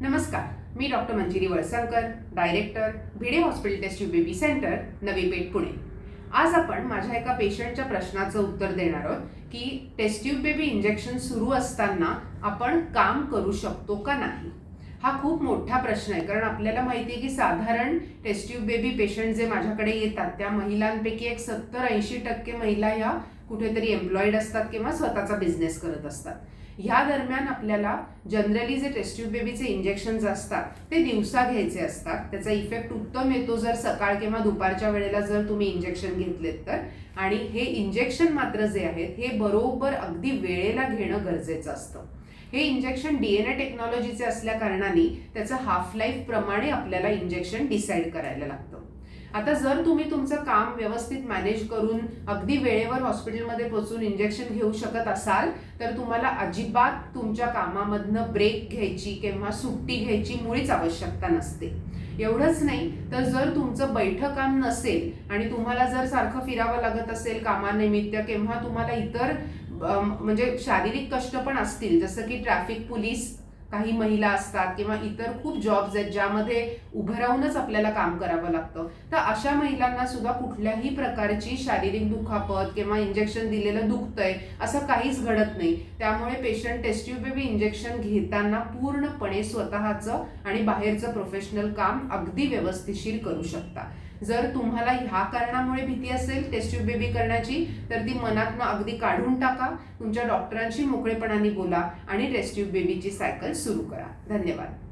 नमस्कार मी doctor Manjiri Valsankar director Bhide hospital test baby centre Navi Peth Pune. आज आपण माझ्या एका पेशंटच्या प्रश्नाचं उत्तर देणार आहोत की टेस्ट्यूब बेबी इंजेक्शन सुरू असताना आपण काम करू शकतो का नाही? हा खूप मोठा प्रश्न आहे. कारण आपल्याला माहिती आहे की साधारण टेस्ट्यूब बेबी पेशंट जे माझ्याकडे येतात त्या महिलांपैकी एक सत्तर ऐंशी टक्के महिला ह्या कुठेतरी एम्प्लॉईड असतात किंवा स्वतःचा बिझनेस करत असतात. ह्या दरम्यान आपल्याला जनरली जे टेस्ट्यूब बेबीचे इंजेक्शन्स असतात ते दिवसा घ्यायचे असतात. त्याचा इफेक्ट उत्तम येतो जर सकाळ किंवा दुपारच्या वेळेला जर तुम्ही इंजेक्शन घेतलेत तर. आणि हे इंजेक्शन मात्र जे आहेत हे बरोबर अगदी वेळेला घेणं गरजेचं असतं. हे इंजेक्शन डीएनए टेक्नॉलॉजीचे असल्या कारणाने त्याचं हाफ लाईफ प्रमाणे आपल्याला इंजेक्शन डिसाईड करायला लागतं. आता जर तुम्ही तुमचं काम व्यवस्थित मॅनेज करून अगदी वेळेवर हॉस्पिटलमध्ये पोहोचून इंजेक्शन घेऊ शकत असाल तर तुम्हाला अजिबात तुमच्या कामामधनं ब्रेक घ्यायची किंवा सुट्टी घ्यायची मुळीच आवश्यकता नसते. एवढंच नाही तर जर तुमचं बैठं काम नसेल आणि तुम्हाला जर सारखं फिरावं लागत असेल कामानिमित्त किंवा तुम्हाला इतर म्हणजे शारीरिक कष्ट पण असतील जसं की ट्रॅफिक पोलीस काही महिला असतात किंवा इतर खूप जॉब्स आहेत ज्यामध्ये उभं राहूनच आपल्याला काम करावं लागतं. तर अशा महिलांना सुद्धा कुठल्याही प्रकारची शारीरिक दुखापत किंवा इंजेक्शन दिलेलं दुखतंय असं काहीच घडत नाही. त्यामुळे पेशंट टेस्ट्यूब बेबी इंजेक्शन घेताना पूर्णपणे स्वतःचं आणि बाहेरचं प्रोफेशनल काम अगदी व्यवस्थिशीर करू शकता. जर तुम्हाला ह्या कारणामुळे भीती असेल टेस्ट्यूब बेबी करण्याची तर ती मनातनं अगदी काढून टाका. तुमच्या डॉक्टरांशी मोकळेपणाने बोला आणि टेस्ट्यूब बेबीची सायकल सुरू करा. धन्यवाद.